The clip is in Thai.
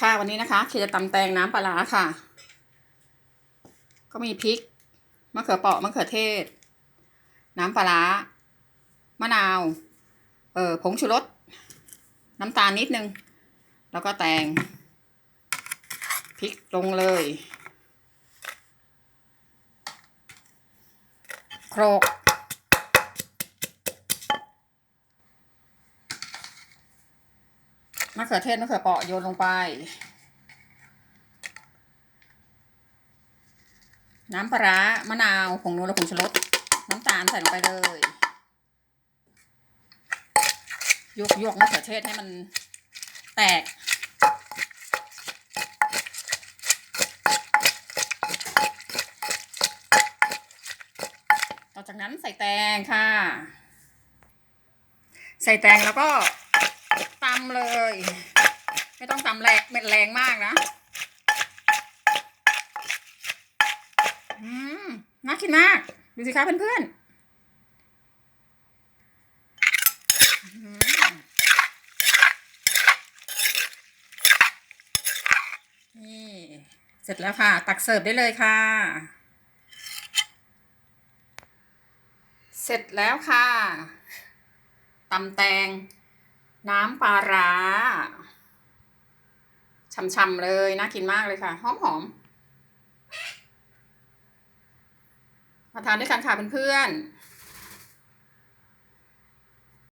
ค่ะวันนี้นะคะเคจะตำแตงน้ำปลาค่ะ ก็มีพริกมะเขือเปราะมะเขือเทศ น้ำปลามะนาว เออผงชูรสน้ำตาลนิดนึง แล้วก็แตงพริกลงเลย โครก มะเขือเทศมะเขือเปราะโยนลงไป น้ำปลาร้ามะนาวผงนัวและผงชูรสน้ำตาลใส่ลงไปเลยยกยกมะเขือเทศให้มันแตกต่อจากนั้นใส่แตงค่ะ ใส่แตงแล้วก็ ตำเลย ไม่ต้องตำแรงเม็ดแรงมากนะอืมน่ากินมากดูสิคะเพื่อนๆนี่เสร็จแล้วค่ะ ตักเสิร์ฟได้เลยค่ะ เสร็จแล้วค่ะตำแตง น้ำปลาร้าช่ำๆเลยน่ากินมากเลยค่ะ หอมๆมาทานด้วยกันค่ะเพื่อนๆ